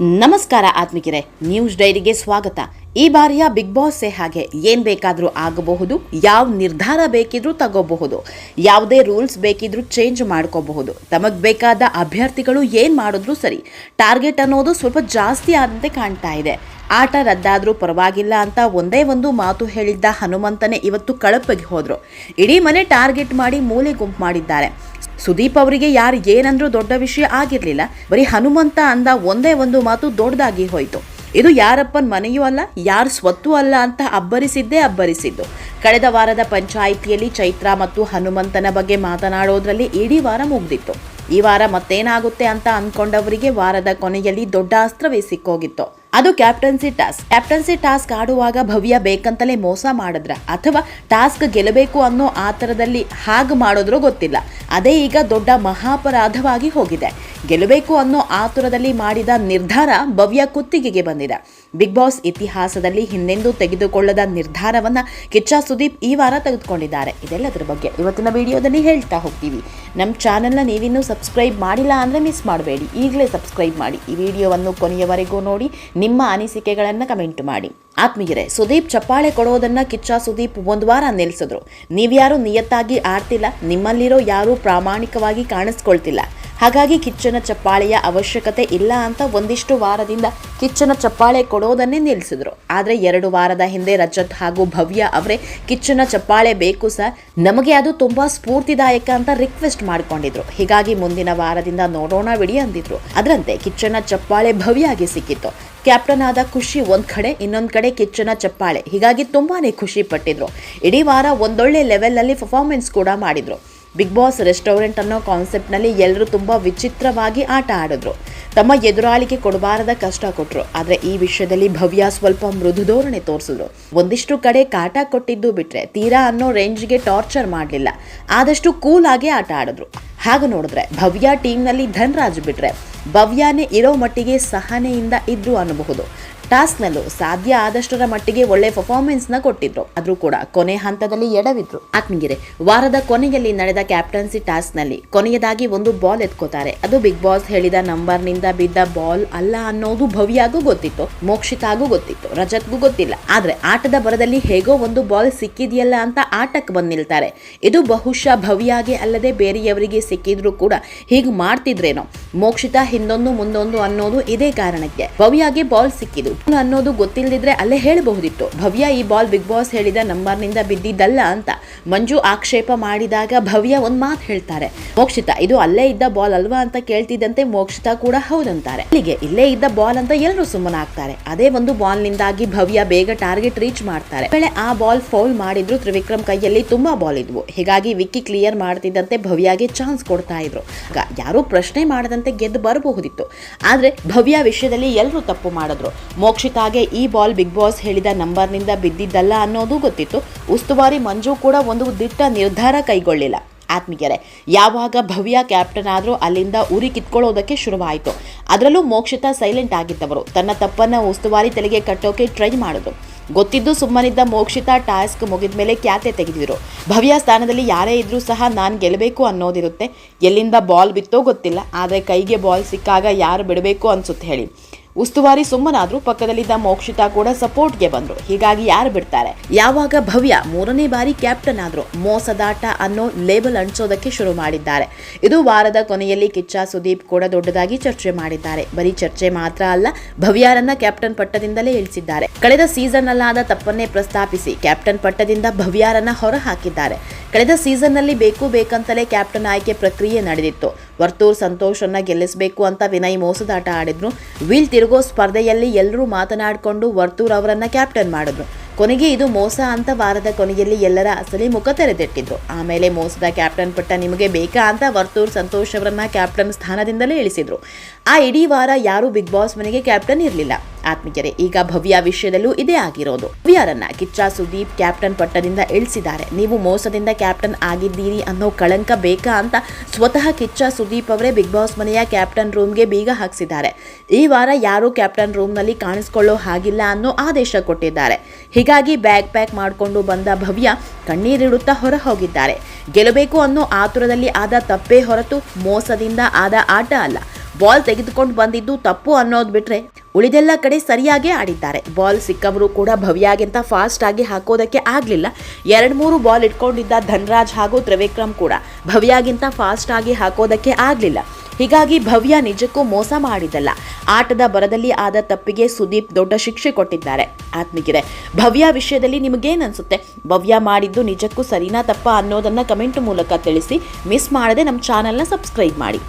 ನಮಸ್ಕಾರ ಆತ್ಮಿಕರೇ, ನ್ಯೂಸ್ ಡೈರಿಗೆ ಸ್ವಾಗತ. ಈ ಬಾರಿಯ ಬಿಗ್ ಬಾಸ್ ಹಾಗೆ ಏನ್ ಬೇಕಾದರೂ ಆಗಬಹುದು, ಯಾವ ನಿರ್ಧಾರ ಬೇಕಿದ್ರೂ ತಗೋಬಹುದು, ಯಾವುದೇ ರೂಲ್ಸ್ ಬೇಕಿದ್ರೂ ಚೇಂಜ್ ಮಾಡ್ಕೋಬಹುದು. ತಮಗ್ ಬೇಕಾದ ಅಭ್ಯರ್ಥಿಗಳು ಏನ್ ಮಾಡಿದ್ರು ಸರಿ, ಟಾರ್ಗೆಟ್ ಅನ್ನೋದು ಸ್ವಲ್ಪ ಜಾಸ್ತಿ ಆದಂತೆ ಕಾಣ್ತಾ ಇದೆ. ಆಟ ರದ್ದಾದ್ರೂ ಪರವಾಗಿಲ್ಲ ಅಂತ ಒಂದೇ ಒಂದು ಮಾತು ಹೇಳಿದ್ದ ಹನುಮಂತನೇ ಇವತ್ತು ಕಳಪಗೆ ಹೋದ್ರು. ಇಡೀ ಮನೆ ಟಾರ್ಗೆಟ್ ಮಾಡಿ ಮೂಲೆ ಗುಂಪು ಮಾಡಿದ್ದಾರೆ. ಸುದೀಪ್ ಅವರಿಗೆ ಯಾರು ಏನಂದ್ರೂ ದೊಡ್ಡ ವಿಷಯ ಆಗಿರಲಿಲ್ಲ. ಬರೀ ಹನುಮಂತ ಅಂದ ಒಂದೇ ಒಂದು ಮಾತು ದೊಡ್ಡದಾಗಿ ಹೋಯಿತು. ಇದು ಯಾರಪ್ಪನ ಮನೆಯೂ ಅಲ್ಲ, ಯಾರ ಸ್ವತ್ತು ಅಲ್ಲ ಅಂತ ಅಬ್ಬರಿಸಿದ್ದೇ ಅಬ್ಬರಿಸಿದ್ದು. ಕಳೆದ ವಾರದ ಪಂಚಾಯಿತಿಯಲ್ಲಿ ಚೈತ್ರ ಮತ್ತು ಹನುಮಂತನ ಬಗ್ಗೆ ಮಾತನಾಡೋದ್ರಲ್ಲಿ ಇಡೀ ವಾರ ಮುಗ್ದಿತ್ತು. ಈ ವಾರ ಮತ್ತೇನಾಗುತ್ತೆ ಅಂತ ಅಂದ್ಕೊಂಡವರಿಗೆ ವಾರದ ಕೊನೆಯಲ್ಲಿ ದೊಡ್ಡ ಅಸ್ತ್ರವೇ ಸಿಕ್ಕೋಗಿತ್ತು. ಅದು ಕ್ಯಾಪ್ಟನ್ಸಿ ಟಾಸ್ಕ್ ಕ್ಯಾಪ್ಟನ್ಸಿ ಟಾಸ್ಕ್ ಆಡುವಾಗ ಭವ್ಯ ಬೇಕಂತಲೇ ಮೋಸ ಮಾಡಿದ್ರ. ಅಥವಾ ಟಾಸ್ಕ್ ಗೆಲ್ಲಬೇಕು ಅನ್ನೋ ಆತರದಲ್ಲಿ ಹಾಗೆ ಮಾಡೋದ್ರೂ ಗೊತ್ತಿಲ್ಲ. ಅದೇ ಈಗ ದೊಡ್ಡ ಮಹಾಪರಾಧವಾಗಿ ಹೋಗಿದೆ. ಗೆಲ್ಲಬೇಕು ಅನ್ನೋ ಆತುರದಲ್ಲಿ ಮಾಡಿದ ನಿರ್ಧಾರ ಭವ್ಯ ಕುತ್ತಿಗೆಗೆ ಬಂದಿದೆ. ಬಿಗ್ ಬಾಸ್ ಇತಿಹಾಸದಲ್ಲಿ ಹಿಂದೆಂದೂ ತೆಗೆದುಕೊಳ್ಳದ ನಿರ್ಧಾರವನ್ನ ಕಿಚ್ಚ ಸುದೀಪ್ ಈ ವಾರ ತೆಗೆದುಕೊಂಡಿದ್ದಾರೆ. ಇದೆಲ್ಲದರ ಬಗ್ಗೆ ಇವತ್ತಿನ ವಿಡಿಯೋದಲ್ಲಿ ಹೇಳ್ತಾ ಹೋಗ್ತೀವಿ. ನಮ್ಮ ಚಾನೆಲ್ನ ನೀವಿನ್ನೂ ಸಬ್ಸ್ಕ್ರೈಬ್ ಮಾಡಿಲ್ಲ ಅಂದರೆ ಮಿಸ್ ಮಾಡಬೇಡಿ. ಈಗಲೇ ಸಬ್ಸ್ಕ್ರೈಬ್ ಮಾಡಿ. ಈ ವಿಡಿಯೋವನ್ನು ಕೊನೆಯವರೆಗೂ ನೋಡಿ. ನಿಮ್ಮ ಅನಿಸಿಕೆಗಳನ್ನು ಕಮೆಂಟ್ ಮಾಡಿ. ಆತ್ಮೀಯರೇ, ಸುದೀಪ್ ಚಪ್ಪಾಳೆ ಕೊಡೋದನ್ನು ಕಿಚ್ಚ ಸುದೀಪ್ ಒಂದು ವಾರ ನಿಲ್ಲಿಸಿದ್ರು ನೀವ್ಯಾರು ನಿಯತ್ತಾಗಿ ಆಡ್ತಿಲ್ಲ, ನಿಮ್ಮಲ್ಲಿರೋ ಯಾರೂ ಪ್ರಾಮಾಣಿಕವಾಗಿ ಕಾಣಿಸ್ಕೊಳ್ತಿಲ್ಲ. ಹಾಗಾಗಿ ಕಿಚ್ಚನ ಚಪ್ಪಾಳೆಯ ಅವಶ್ಯಕತೆ ಇಲ್ಲ ಅಂತ ಒಂದಿಷ್ಟು ವಾರದಿಂದ ಕಿಚ್ಚನ ಚಪ್ಪಾಳೆ ಕೊಡೋದನ್ನೇ ನಿಲ್ಲಿಸಿದ್ರು ಆದರೆ ಎರಡು ವಾರದ ಹಿಂದೆ ರಜತ್ ಹಾಗೂ ಭವ್ಯ ಅವರೇ, ಕಿಚ್ಚನ ಚಪ್ಪಾಳೆ ಬೇಕು ಸರ್, ನಮಗೆ ಅದು ತುಂಬಾ ಸ್ಫೂರ್ತಿದಾಯಕ ಅಂತ ರಿಕ್ವೆಸ್ಟ್ ಮಾಡ್ಕೊಂಡಿದ್ರು. ಹೀಗಾಗಿ ಮುಂದಿನ ವಾರದಿಂದ ನೋಡೋಣ ಬಿಡಿ ಅಂದಿದ್ರು. ಅದರಂತೆ ಕಿಚ್ಚನ ಚಪ್ಪಾಳೆ ಭವ್ಯಾಗಿ ಸಿಕ್ಕಿತ್ತು. ಕ್ಯಾಪ್ಟನ್ ಆದ ಖುಷಿ ಒಂದ್ ಕಡೆ, ಇನ್ನೊಂದ್ ಕಡೆ ಕಿಚ್ಚನ ಚಪ್ಪಾಳೆ. ಹೀಗಾಗಿ ತುಂಬಾನೇ ಖುಷಿ ಪಟ್ಟಿದ್ರು. ಇಡೀ ವಾರ ಒಂದೊಳ್ಳೆ ಲೆವೆಲ್ ಅಲ್ಲಿ ಪರ್ಫಾರ್ಮೆನ್ಸ್ ಕೂಡ ಮಾಡಿದ್ರು. ಬಿಗ್ ಬಾಸ್ ರೆಸ್ಟೋರೆಂಟ್ ಅನ್ನೋ ಕಾನ್ಸೆಪ್ಟ್ನಲ್ಲಿ ಎಲ್ಲರೂ ತುಂಬ ವಿಚಿತ್ರವಾಗಿ ಆಟ ಆಡಿದ್ರು. ತಮ್ಮ ಎದುರಾಳಿಗೆ ಕೊಡಬಾರದ ಕಷ್ಟ ಕೊಟ್ಟರು ಆದರೆ ಈ ವಿಷಯದಲ್ಲಿ ಭವ್ಯ ಸ್ವಲ್ಪ ಮೃದು ಧೋರಣೆ ತೋರಿಸಿದ್ರು. ಒಂದಿಷ್ಟು ಕಡೆ ಕಾಟ ಕೊಟ್ಟಿದ್ದು ಬಿಟ್ರೆ ತೀರಾ ಅನ್ನೋ ರೇಂಜ್ಗೆ ಟಾರ್ಚರ್ ಮಾಡಲಿಲ್ಲ. ಆದಷ್ಟು ಕೂಲ್ ಆಗಿ ಆಟ ಆಡಿದ್ರು. ಹಾಗೆ ನೋಡಿದ್ರೆ ಭವ್ಯ ಟೀಮ್ನಲ್ಲಿ ಧನ್ರಾಜ್ ಬಿಟ್ರೆ ಭವ್ಯನೇ ಇರೋ ಮಟ್ಟಿಗೆ ಸಹನೆಯಿಂದ ಇದ್ರು ಅನ್ನಬಹುದು. ಟಾಸ್ಕ್ನಲ್ಲೂ ಸಾಧ್ಯ ಆದಷ್ಟರ ಮಟ್ಟಿಗೆ ಒಳ್ಳೆ ಪರ್ಫಾರ್ಮೆನ್ಸ್ನ ಕೊಟ್ಟಿದ್ರು. ಆದರೂ ಕೂಡ ಕೊನೆ ಹಂತದಲ್ಲಿ ಎಡವಿದ್ರು. ಆತ್ಮಗಿರೆ ವಾರದ ಕೊನೆಯಲ್ಲಿ ನಡೆದ ಕ್ಯಾಪ್ಟನ್ಸಿ ಟಾಸ್ಕ್ನಲ್ಲಿ ಕೊನೆಯದಾಗಿ ಒಂದು ಬಾಲ್ ಎತ್ಕೋತಾರೆ. ಅದು ಬಿಗ್ ಬಾಸ್ ಹೇಳಿದ ನಂಬರ್ನಿಂದ ಬಿದ್ದ ಬಾಲ್ ಅಲ್ಲ ಅನ್ನೋದು ಭವ್ಯಾಗೂ ಗೊತ್ತಿತ್ತು. ಮೋಕ್ಷಿತಾಗೂ ಗೊತ್ತಿತ್ತು. ರಜತ್ಗೂ ಗೊತ್ತಿಲ್ಲ. ಆದ್ರೆ ಆಟದ ಬರದಲ್ಲಿ ಹೇಗೋ ಒಂದು ಬಾಲ್ ಸಿಕ್ಕಿದೆಯಲ್ಲ ಅಂತ ಆಟಕ್ಕೆ ಬಂದು ನಿಲ್ತಾರೆ ಇದು ಬಹುಶಃ ಭವ್ಯಾಗೆ ಅಲ್ಲದೆ ಬೇರೆಯವರಿಗೆ ಸಿಕ್ಕಿದ್ರು ಕೂಡ ಹೀಗೆ ಮಾಡ್ತಿದ್ರೇನೋ. ಮೋಕ್ಷಿತಾ ಹಿಂದೊಂದು ಮುಂದೊಂದು ಅನ್ನೋದು ಇದೇ ಕಾರಣಕ್ಕೆ ಭವ್ಯಾಗೆ ಬಾಲ್ ಸಿಕ್ಕಿದು ಅನ್ನೋದು ಗೊತ್ತಿಲ್ಲದಿದ್ರೆ ಅಲ್ಲೇ ಹೇಳಬಹುದಿತ್ತು. ಭವ್ಯ ಈ ಬಾಲ್ ಬಿಗ್ ಬಾಸ್ ಹೇಳಿದ ನಂಬರ್ನಿಂದ ಬಿದ್ದಿದ್ದಲ್ಲ ಅಂತ ಮಂಜು ಆಕ್ಷೇಪ ಮಾಡಿದಾಗ ಭವ್ಯ ಒಂದ್ ಮಾತು ಹೇಳ್ತಾರೆ. ಮೋಕ್ಷಿತಾ, ಇದು ಅಲ್ಲೇ ಇದ್ದ ಬಾಲ್ ಅಲ್ವಾ ಅಂತ ಕೇಳ್ತಿದ್ದಂತೆ ಮೋಕ್ಷಿತಾ ಕೂಡ ಹೌದಂತಾರೆ. ಇಲ್ಲಿಗೆ ಇಲ್ಲೇ ಇದ್ದ ಬಾಲ್ ಅಂತ ಎಲ್ಲರೂ ಸುಮ್ಮನಾಗ್ತಾರೆ. ಅದೇ ಒಂದು ಬಾಲ್ ನಿಂದಾಗಿ ಭವ್ಯ ಬೇಗ ಟಾರ್ಗೆಟ್ ರೀಚ್ ಮಾಡ್ತಾರೆ. ವೇಳೆ ಆ ಬಾಲ್ ಫೌಲ್ ಮಾಡಿದ್ರು ತ್ರಿವಿಕ್ರಮ್ ಕೈಯಲ್ಲಿ ತುಂಬಾ ಬಾಲ್ ಇದ್ವು. ಹೀಗಾಗಿ ವಿಕ್ಕಿ ಕ್ಲಿಯರ್ ಮಾಡ್ತಿದ್ದಂತೆ ಭವ್ಯಗೆ ಚಾನ್ಸ್ ಕೊಡ್ತಾ ಇದ್ರು. ಯಾರೂ ಪ್ರಶ್ನೆ ಮಾಡದಂತೆ ಗೆದ್ದು ಬರಬಹುದಿತ್ತು. ಆದ್ರೆ ಭವ್ಯ ವಿಷಯದಲ್ಲಿ ಎಲ್ಲರೂ ತಪ್ಪು ಮಾಡಿದ್ರು. ಮೋಕ್ಷಿತಾಗೆ ಈ ಬಾಲ್ ಬಿಗ್ ಬಾಸ್ ಹೇಳಿದ ನಂಬರ್ನಿಂದ ಬಿದ್ದಿದ್ದಲ್ಲ ಅನ್ನೋದು ಗೊತ್ತಿತ್ತು. ಉಸ್ತುವಾರಿ ಮಂಜು ಕೂಡ ಒಂದು ದಿಟ್ಟ ನಿರ್ಧಾರ ಕೈಗೊಳ್ಳಿಲ್ಲ. ಆತ್ಮೀಯರೇ, ಯಾವಾಗ ಭವ್ಯ ಕ್ಯಾಪ್ಟನ್ ಆದರೂ ಅಲ್ಲಿಂದ ಉರಿ ಕಿತ್ಕೊಳ್ಳೋದಕ್ಕೆ ಶುರುವಾಯಿತು. ಅದರಲ್ಲೂ ಮೋಕ್ಷಿತ ಸೈಲೆಂಟ್ ಆಗಿದ್ದವರು. ತನ್ನ ತಪ್ಪನ್ನ ಉಸ್ತುವಾರಿ ತಲೆಗೆ ಕಟ್ಟೋಕೆ ಟ್ರೈ ಮಾಡಿದ್ರು ಗೊತ್ತಿದ್ದು ಸುಮ್ಮನಿದ್ದ ಮೋಕ್ಷಿತ ಟಾಸ್ಕ್ ಮುಗಿದ ಮೇಲೆ ಕ್ಯಾತೆ ತೆಗೆದಿದ್ರು ಭವ್ಯ ಸ್ಥಾನದಲ್ಲಿ ಯಾರೇ ಇದ್ರೂ ಸಹ ನಾನು ಗೆಲ್ಲಬೇಕು ಅನ್ನೋದಿರುತ್ತೆ. ಎಲ್ಲಿಂದ ಬಾಲ್ ಬಿತ್ತೋ ಗೊತ್ತಿಲ್ಲ. ಆದರೆ ಕೈಗೆ ಬಾಲ್ ಸಿಕ್ಕಾಗ ಯಾರು ಬಿಡಬೇಕು ಅನ್ಸುತ್ತೆ ಹೇಳಿ. ಉಸ್ತುವಾರಿ ಸುಮ್ಮನಾದ್ರೂ ಪಕ್ಕದಲ್ಲಿದ್ದ ಮೋಕ್ಷಿತಾ ಕೂಡ ಸಪೋರ್ಟ್ಗೆ ಬಂದ್ರು. ಹೀಗಾಗಿ ಯಾರು ಬಿಡ್ತಾರೆ? ಯಾವಾಗ ಭವ್ಯ ಮೂರನೇ ಬಾರಿ ಕ್ಯಾಪ್ಟನ್ ಆದ್ರು ಮೋಸದಾಟ ಅನ್ನೋ ಲೇಬಲ್ ಅಂಟಿಸೋದಕ್ಕೆ ಶುರು ಮಾಡಿದ್ದಾರೆ. ಇದು ವಾರದ ಕೊನೆಯಲ್ಲಿ ಕಿಚ್ಚ ಸುದೀಪ್ ಕೂಡ ದೊಡ್ಡದಾಗಿ ಚರ್ಚೆ ಮಾಡಿದ್ದಾರೆ. ಬರೀ ಚರ್ಚೆ ಮಾತ್ರ ಅಲ್ಲ ಭವ್ಯಾರನ್ನ ಕ್ಯಾಪ್ಟನ್ ಪಟ್ಟದಿಂದಲೇ ಇಳಿಸಿದ್ದಾರೆ. ಕಳೆದ ಸೀಸನ್ ಅಲ್ಲಾದ ತಪ್ಪನ್ನೇ ಪ್ರಸ್ತಾಪಿಸಿ ಕ್ಯಾಪ್ಟನ್ ಪಟ್ಟದಿಂದ ಭವ್ಯಾರನ್ನ ಹೊರ ಹಾಕಿದ್ದಾರೆ ಕಳೆದ ಸೀಸನ್ನಲ್ಲಿ ಬೇಕು ಬೇಕಂತಲೇ ಕ್ಯಾಪ್ಟನ್ ಆಯ್ಕೆ ಪ್ರಕ್ರಿಯೆ ನಡೆದಿತ್ತು. ವರ್ತೂರ್ ಸಂತೋಷನ್ನ ಗೆಲ್ಲಿಸಬೇಕು ಅಂತ ವಿನಯ್ ಮೋಸದಾಟ ಆಡಿದ್ರು. ವೀಲ್ ತಿರುಗೋ ಸ್ಪರ್ಧೆಯಲ್ಲಿ ಎಲ್ಲರೂ ಮಾತನಾಡಿಕೊಂಡು ವರ್ತೂರ್ ಅವರನ್ನು ಕ್ಯಾಪ್ಟನ್ ಮಾಡಿದ್ರು. ಕೊನೆಗೆ ಇದು ಮೋಸ ಅಂತ ವಾರದ ಕೊನೆಯಲ್ಲಿ ಎಲ್ಲರ ಅಸಲಿ ಮುಖ ತೆರೆದಿಟ್ಟಿದ್ರು. ಆಮೇಲೆ ಮೋಸದ ಕ್ಯಾಪ್ಟನ್ ಪಟ್ಟ ನಿಮಗೆ ಬೇಕಾ ಅಂತ ವರ್ತೂರ್ ಸಂತೋಷ್ ಅವರನ್ನ ಕ್ಯಾಪ್ಟನ್ ಸ್ಥಾನದಿಂದಲೇ ಇಳಿಸಿದ್ರು. ಆ ಇಡೀ ವಾರ ಯಾರು ಬಿಗ್ ಬಾಸ್ ಮನೆಗೆ ಕ್ಯಾಪ್ಟನ್ ಇರಲಿಲ್ಲ. ಆತ್ಮೀಯರೇ, ಈಗ ಭವ್ಯ ವಿಷಯದಲ್ಲೂ ಇದೇ ಆಗಿರೋದು. ಭವ್ಯರನ್ನ ಕಿಚ್ಚ ಸುದೀಪ್ ಕ್ಯಾಪ್ಟನ್ ಪಟ್ಟದಿಂದ ಇಳಿಸಿದ್ದಾರೆ. ನೀವು ಮೋಸದಿಂದ ಕ್ಯಾಪ್ಟನ್ ಆಗಿದ್ದೀರಿ ಅನ್ನೋ ಕಳಂಕ ಬೇಕಾ ಅಂತ ಸ್ವತಃ ಕಿಚ್ಚ ಸುದೀಪ್ ಅವರೇ ಬಿಗ್ ಬಾಸ್ ಮನೆಯ ಕ್ಯಾಪ್ಟನ್ ರೂಮ್ಗೆ ಬೀಗ ಹಾಕಿಸಿದ್ದಾರೆ. ಈ ವಾರ ಯಾರು ಕ್ಯಾಪ್ಟನ್ ರೂಮ್ನಲ್ಲಿ ಕಾಣಿಸ್ಕೊಳ್ಳೋ ಹಾಗಿಲ್ಲ ಅನ್ನೋ ಆದೇಶ ಕೊಟ್ಟಿದ್ದಾರೆ. ಹೀಗಾಗಿ ಬ್ಯಾಗ್ ಪ್ಯಾಕ್ ಮಾಡಿಕೊಂಡು ಬಂದ ಭವ್ಯ ಕಣ್ಣೀರಿಡುತ್ತಾ ಹೊರ ಹೋಗಿದ್ದಾರೆ ಗೆಲ್ಲಬೇಕು ಅನ್ನೋ ಆತುರದಲ್ಲಿ ಆದ ತಪ್ಪೇ ಹೊರತು ಮೋಸದಿಂದ ಆದ ಆಟ ಅಲ್ಲ. ಬಾಲ್ ತೆಗೆದುಕೊಂಡು ಬಂದಿದ್ದು ತಪ್ಪು ಅನ್ನೋದು ಬಿಟ್ರೆ ಉಳಿದೆಲ್ಲ ಕಡೆ ಸರಿಯಾಗೇ ಆಡಿದ್ದಾರೆ. ಬಾಲ್ ಸಿಕ್ಕವರು ಕೂಡ ಭವ್ಯಾಗಿಂತ ಫಾಸ್ಟ್ ಆಗಿ ಹಾಕೋದಕ್ಕೆ ಆಗಲಿಲ್ಲ. ಎರಡು ಮೂರು ಬಾಲ್ ಇಟ್ಕೊಂಡಿದ್ದ ಧನ್ರಾಜ್ ಹಾಗೂ ತ್ರಿವಿಕ್ರಮ್ ಕೂಡ ಭವ್ಯಾಗಿಂತ ಫಾಸ್ಟ್ ಆಗಿ ಹಾಕೋದಕ್ಕೆ ಆಗಲಿಲ್ಲ. ಹೀಗಾಗಿ ಭವ್ಯ ನಿಜಕ್ಕೂ ಮೋಸ ಮಾಡಿದ್ದಲ್ಲ. ಆಟದ ಬರದಲ್ಲಿ ಆದ ತಪ್ಪಿಗೆ ಸುದೀಪ್ ದೊಡ್ಡ ಶಿಕ್ಷೆ ಕೊಟ್ಟಿದ್ದಾರೆ. ಆತ್ಮಿಗಿದೆ ಭವ್ಯ ವಿಷಯದಲ್ಲಿ ನಿಮಗೇನನ್ಸುತ್ತೆ? ಭವ್ಯ ಮಾಡಿದ್ದು ನಿಜಕ್ಕೂ ಸರಿನಾ ತಪ್ಪಾ ಅನ್ನೋದನ್ನು ಕಮೆಂಟ್ ಮೂಲಕ ತಿಳಿಸಿ. ಮಿಸ್ ಮಾಡದೆ ನಮ್ಮ ಚಾನೆಲ್ನ ಸಬ್ಸ್ಕ್ರೈಬ್ ಮಾಡಿ.